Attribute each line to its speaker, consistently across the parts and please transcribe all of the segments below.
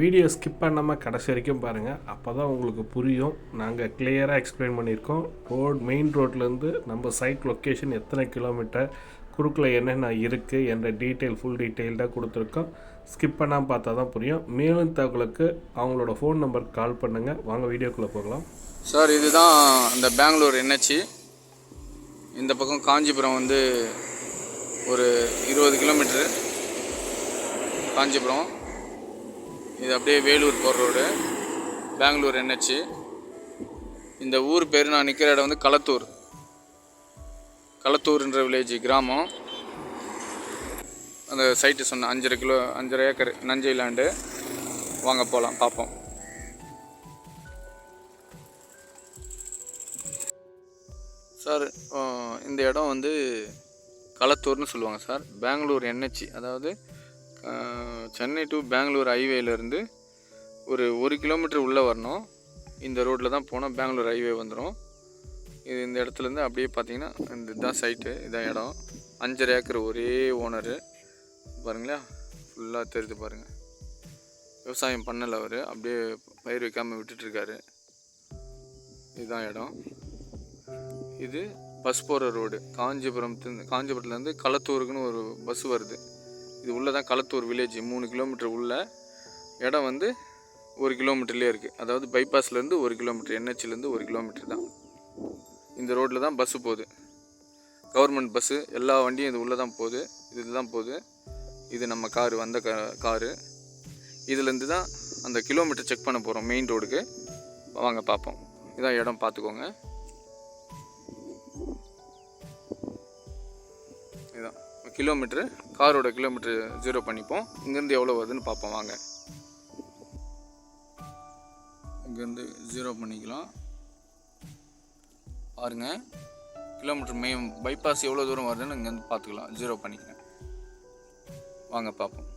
Speaker 1: Video skip பண்ணாமல் கடைசி வரைக்கும் பாருங்கள் அப்போ தான் உங்களுக்கு புரியும். நாங்கள் கிளியராக எக்ஸ்பிளைன் பண்ணியிருக்கோம். ரோட் மெயின் ரோட்லேருந்து நம்ம சைட் லொக்கேஷன் எத்தனை கிலோமீட்டர் குறுக்கில் என்னென்ன இருக்குது என்ற டீட்டெயில் ஃபுல் டீட்டெயில்டாக கொடுத்துருக்கோம். ஸ்கிப் பண்ணாமல் பார்த்தா தான் புரியும். மேலும் தகவலுக்கு அவங்களோட ஃபோன் நம்பருக்கு கால் பண்ணுங்கள் வாங்க வீடியோக்குள்ளே போகலாம்.
Speaker 2: சார் இதுதான் அந்த பெங்களூர் என்ஹெச் இந்த பக்கம் காஞ்சிபுரம் வந்து ஒரு இருபது கிலோமீட்ரு காஞ்சிபுரம். இது அப்படியே வேலூர் போகிற ரோடு. பெங்களூர் என்ஹெச் இந்த ஊர் பேர் நான் நிற்கிற இடம் வந்து களத்தூர். களத்தூர்ன்ற வில்லேஜ் கிராமம். அந்த சைட்டு சொன்ன அஞ்சரை கிலோ அஞ்சரை ஏக்கர் நஞ்சை லேண்டு வாங்க போகலாம் பார்ப்போம். சார் இந்த இடம் வந்து களத்தூர்னு சொல்லுவாங்க சார். பெங்களூர் என்ஹெச் அதாவது சென்னை டு பெங்களூர் ஹைவேலேருந்து ஒரு ஒரு கிலோமீட்டர் உள்ளே வரணும். இந்த ரோட்டில் தான் போனால் பெங்களூர் ஹைவே வந்துடும் இது இந்த இடத்துலேருந்து அப்படியே பார்த்தீங்கன்னா இந்த இதுதான் சைட்டு இதான் இடம். அஞ்சரை ஏக்கர் ஒரே ஓனரு பாருங்களா ஃபுல்லாக தெரிஞ்சு பாருங்கள் விவசாயம் பண்ணலை அவர். அப்படியே பயிர் வைக்காமல் விட்டுட்டுருக்காரு. இதுதான் இடம். இது பஸ் போகிற ரோடு காஞ்சிபுரம் காஞ்சிபுரத்துலேருந்து களத்தூருக்குன்னு ஒரு பஸ் வருது. இது உள்ளே தான் களத்தூர் வில்லேஜ் மூணு கிலோமீட்டர் உள்ள. இடம் வந்து ஒரு கிலோமீட்டர்லேயே இருக்குது அதாவது பைபாஸ்லேருந்து ஒரு கிலோமீட்டர் என்ஹெச்லேருந்து ஒரு கிலோமீட்டர் தான். இந்த ரோட்டில் தான் பஸ்ஸு போகுது. கவர்மெண்ட் பஸ்ஸு எல்லா வண்டியும் இது உள்ளே தான் போகுது. இதில் தான் போகுது. இது நம்ம காரு வந்த கா காரு. இதுலேருந்து தான் அந்த கிலோமீட்டர் செக் பண்ண போகிறோம் மெயின் ரோடுக்கு வாங்க பார்ப்போம். இதான் இடம் பார்த்துக்கோங்க. கிலோமீட்ரு காரோட கிலோமீட்ரு ஜீரோ பண்ணிப்போம். இங்கேருந்து எவ்வளோ வருதுன்னு பார்ப்போம் வாங்க. இங்கேருந்து ஜீரோ பண்ணிக்கலாம். பாருங்கள் கிலோமீட்டர் மெயின் பைபாஸ் எவ்வளோ தூரம் வருதுன்னு இங்கேருந்து பார்த்துக்கலாம். ஜீரோ பண்ணிக்கிறேன். வாங்க பார்ப்போம்.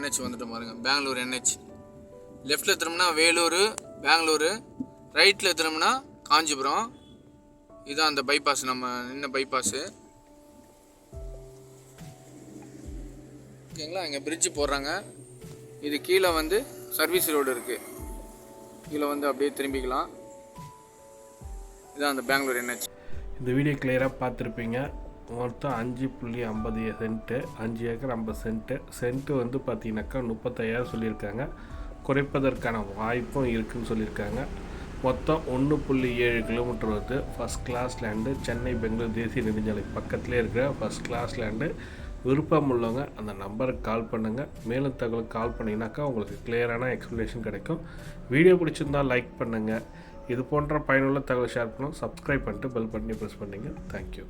Speaker 2: என்ஹெச் வந்துட்டு பாருங்க. பெங்களூர் என்ஹெச் லெஃப்டில் திரும்பினா வேலூர் பெங்களூரு ரைட்டில் திரும்பினா காஞ்சிபுரம். இதுதான் அந்த பைபாஸ் நம்ம நின்ன பைபாஸு ஓகேங்களா இங்கே பிரிட்ஜ் போடுறாங்க. இது கீழே வந்து சர்வீஸ் ரோடு இருக்குது கீழே வந்து அப்படியே திரும்பிக்கலாம். இதான் அந்த பெங்களூர் என்ஹெச்
Speaker 1: இந்த வீடியோ கிளியராக பார்த்துருப்பீங்க. மொத்தம் அஞ்சு புள்ளி ஐம்பது சென்ட்டு அஞ்சு ஏக்கர் ஐம்பது சென்ட்டு. சென்ட்டு வந்து பார்த்தீங்கன்னாக்கா முப்பத்தையாயிரம் சொல்லியிருக்காங்க. குறைப்பதற்கான வாய்ப்பும் இருக்குன்னு சொல்லியிருக்காங்க. மொத்தம் ஒன்று புள்ளி ஏழு கிலோமீட்டர் வருது first class land Chennai Bangalore தேசிய நெடுஞ்சாலை பக்கத்துலேயே இருக்கிற ஃபஸ்ட் கிளாஸ் லேண்டு விருப்பம் உள்ளவங்க அந்த நம்பருக்கு கால் பண்ணுங்கள் மேலும் தகவலுக்கு கால் பண்ணிங்கனாக்கா உங்களுக்கு கிளியரான எக்ஸ்ப்ளனேஷன் கிடைக்கும். வீடியோ பிடிச்சிருந்தால் லைக் பண்ணுங்கள் இது போன்ற பயனுள்ள தகவல் ஷேர் பண்ணும் சப்ஸ்கிரைப் பண்ணிட்டு பெல் பட்டனை ப்ரெஸ் பண்ணுங்கள் தேங்க்யூ